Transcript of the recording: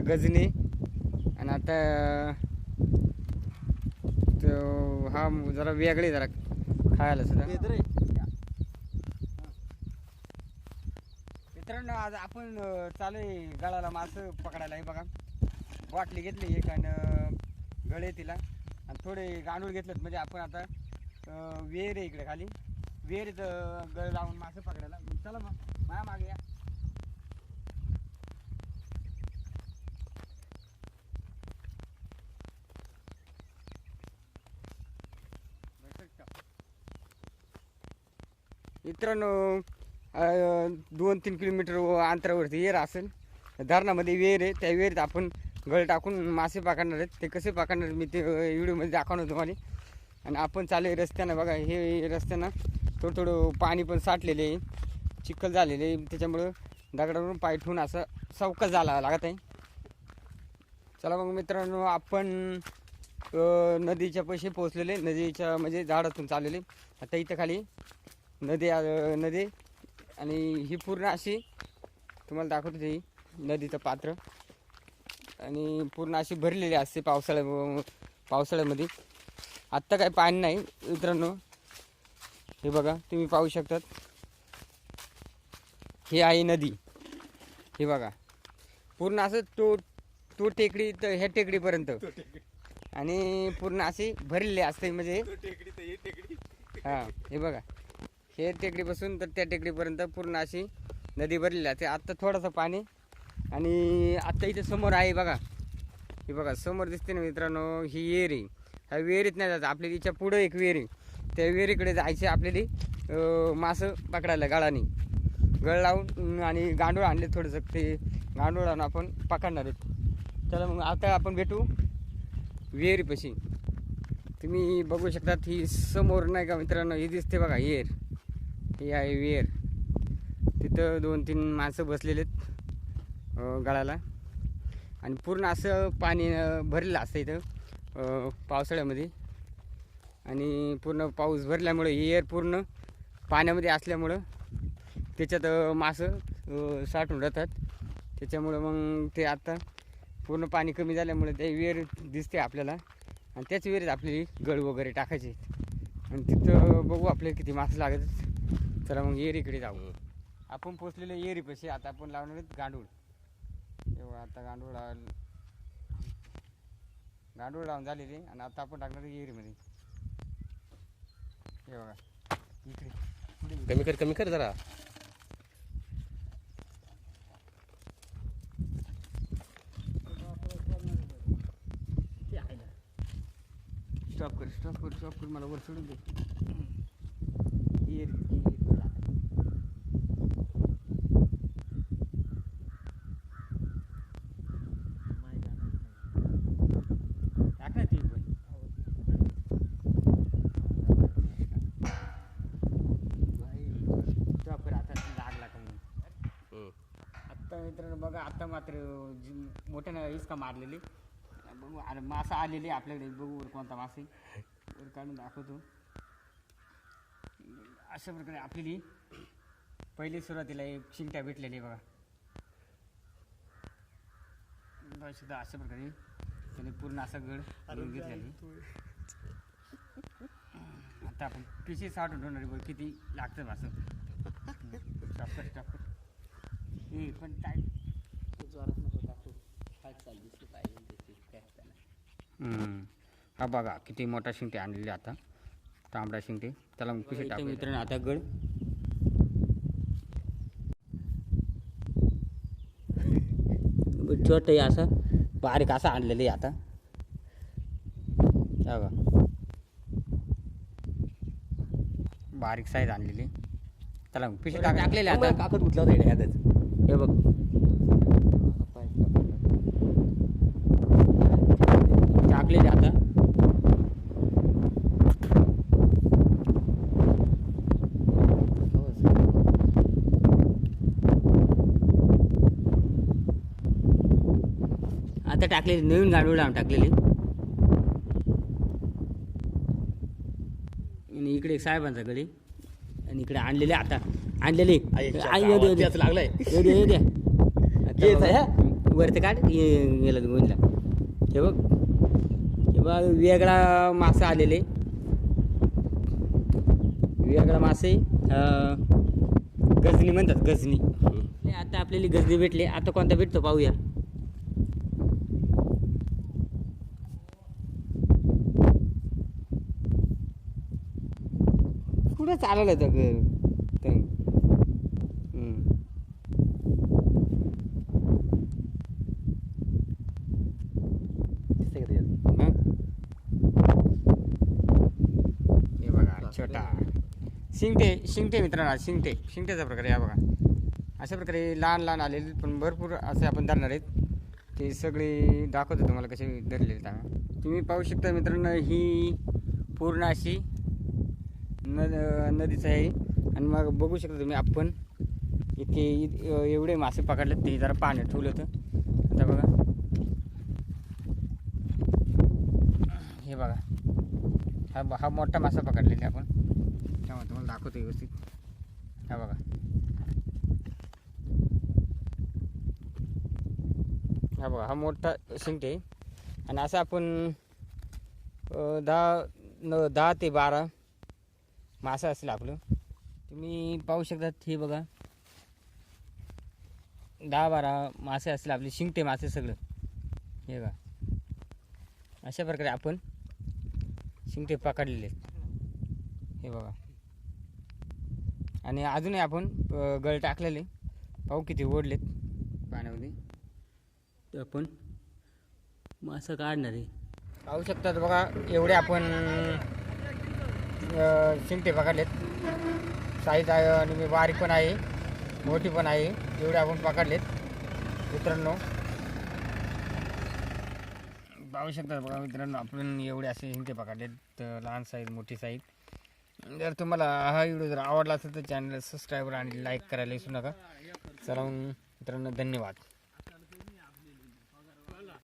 गजनी. आणि आता तो हा जरा वेगळे जरा खायला सुद्धा. मित्रांनो आज आपण चालू आहे गळाला मासं पकडायला. हे बघा बाटली घेतली एक आणि गळे तिला. आणि थोडे गांडूळ घेतलेत. म्हणजे आपण आता वेर आहे इकडे खाली. वेर गळ लावून मासे पकडायला. चला मग माझ्या मागे या. मित्रांनो दोन तीन किलोमीटर अंतरावरती येर असेल. धरणामध्ये विहीर आहे. त्या विहिरीत आपण गळ टाकून मासे पकडणार आहेत. ते कसे पकडणार मी ते व्हिडिओमध्ये दाखवणार तुम्हाला. आणि आपण चालू आहे रस्त्यानं. बघा हे रस्त्यानं थोडं थोडं पाणी पण साठलेले आहे. चिखल झालेले आहे. त्याच्यामुळं दगडावरून पाय ठेवून असं सवकस झाला लागत आहे. चला मग मित्रांनो आपण नदीच्या पैसे पोचलेले नदीच्या म्हणजे झाडातून चाललेले. आता इथं खाली नदी नदी आणि ही पूर्ण अशी तुम्हाला दाखवतो ही नदीचं पात्र. आणि पूर्ण अशी भरलेली असते पावसाळ्या पावसाळ्यामध्ये. आत्ता काही पाणी नाही मित्रांनो. हे बघा तुम्ही पाहू शकतात. ही आहे नदी. हे बघा. पूर्ण असं तो तो टेकडी तर ह्या टेकडीपर्यंत. आणि पूर्ण अशी भरलेली असते म्हणजे हा हे बघा. हे टेकडीपासून तर त्या टेकडीपर्यंत पूर्ण अशी नदी भरलेली आहे. आत्ता थोडंसं पाणी आणि आत्ता इथे समोर आहे बघा. हे बघा समोर दिसते ना मित्रांनो ही विहिरी. ह्या विहिरीत नाही जायचं आपल्या तिच्या पुढं एक विहिरी. त्या विहिरीकडे जायचे आपल्याला मासं पकडायला गाळाने. गळ लावून आणि गांडूळ आणले थोडंसं. ते गांडूळ आणून आपण पकडणार आहेत. चला मग आता आपण भेटू विहिरीपाशी. तुम्ही बघू शकतात ही समोर नाही का मित्रांनो ही दिसते बघा विहीर. ही आहे विहीर तिथं दोन तीन माणसं बसलेले आहेत गळाला. आणि पूर्ण असं पाणी भरलेलं असतं इथं पावसाळ्यामध्ये. आणि पूर्ण पाऊस भरल्यामुळं एअर पूर्ण पाण्यामध्ये असल्यामुळं त्याच्यात मासं साठून राहतात. त्याच्यामुळं मग ते आता पूर्ण पाणी कमी झाल्यामुळे ते विहीर दिसते आपल्याला. आणि त्याच विहिरीत आपली गळ वगैरे टाकायची. आणि तिथं बघू आपल्याला किती मासे लागतात. चला मग येरीकडे जाऊ. आपण पोचलेले येरीपाशी आता आपण लावणार आहेत गांडूळ. तेव्हा आता गांडूळ गांडूळ लावून झालेले आणि आता आपण टाकणार आहे येरीमध्ये हे बघा इकडे. कमी कर कमी कर जरा. स्टॉप कर स्टॉप कर स्टॉप कर मला वर सोडून दे येरी येरी टाक ना ती पण स्टॉप कर आता लागला का म्हणून हम्म. आत्ता मित्रांनो बघा आता मात्र जी मोठ्यानं इसका मारलेली. बघू अरे मासा आलेली आपल्याकडे. बघू वर कोणता मासा वर काढून दाखवतो. अशा प्रकारे आपल्याली पहिली सुरुवातीला एक शिंगट्या भेटलेली आहे बघा. बघा सुद्धा अशा प्रकारे त्याने पूर्ण असा गड घेतलेली आता आपण पिशी साठून ठेवणार आहे बघ किती लागतं असं स्टॉप कर स्टॉप कर पण काय. हा बघा किती मोठा शिंगटे आणलेले आता. तांबडा शिंगटे. त्याला मग पिशे टाकू मित्रांनो आता गड छोट आहे असं बारीक असं आणलेलं आहे आता. बघा. बारीक साईज आणलेली. त्याला मग पिशे टाक टाकलेले आता. काकत गुतला होता ह्यातच हे बघ. टाकलेले आता. आता टाकलेली नवीन गाडूळ लावून टाकलेली. आणि इकडे एक साहेबांचा गडी. आणि इकडे आणलेले आता. आणलेले. लागलंय. येऊ दे, येऊ दे. आता येत बघा. आहे, वरती काढ गेला गोंजला हे बघ. हे बघ वेगळा मासा आलेले. वेगळा मासे गजनी म्हणतात गजनी. आता आपल्याला गजनी भेटले. आता कोणता भेटतो पाहूया. कुठं चालवलं तर ग- तर हम्म. दिसतंय का त्याच्यात? हं? हे बघा छोटा. शिंगटे शिंगटे मित्रांनो शिंगटे. शिंगट्याचा प्रकार या बघा. अशा प्रकारे लहान लहान आलेले पण भरपूर असे आपण धरणार आहेत. ते सगळे दाखवतो तुम्हाला कसे धरलेले आहेत. तुम्ही पाहू शकता मित्रांनो ही पूर्ण अशी नद नदीचं आहे. आणि मग बघू शकता तुम्ही आपण इतके एवढे मासे पकडले ते जरा पाण्यात ठेवलं होतं आता बघा. हे बघा. हा हा मोठा मासा पकडलेला आपण. तेव्हा तुम्हाला दाखवतो व्यवस्थित. हा बघा. हा बघा हा मोठा शिंगटे. आणि असं आपण दहा न दहा ते बारा मासा असेल आपलं. तुम्ही पाहू शकता हे बघा. दहा बारा मासे असतील आपले शिंगटे मासे सगळं. हे बघा. अशा प्रकारे आपण शिंगटे पकडलेले आहेत. हे बघा. आणि अजूनही आपण गळ टाकलेले. पाहू किती ओढलेत पाण्यामध्ये. तर आपण मासा काढणार आहे. पाहू शकतात बघा एवढे आपण शिंगटे पकडलेत. साईज आहे आणि बारीक पण आहे मोठी पण आहे. एवढे आपण पकडलेत. मित्रांनो आवश्यकता बघा मित्रांनो. आपण एवढे असे हिंते पकडले तर लहान साईज मोठी साईज. जर तुम्हाला हा व्हिडिओ जर आवडला असेल तर चॅनल सबस्क्राईबर आणि लाईक करायला विसरू नका. चला मित्रांनो धन्यवाद.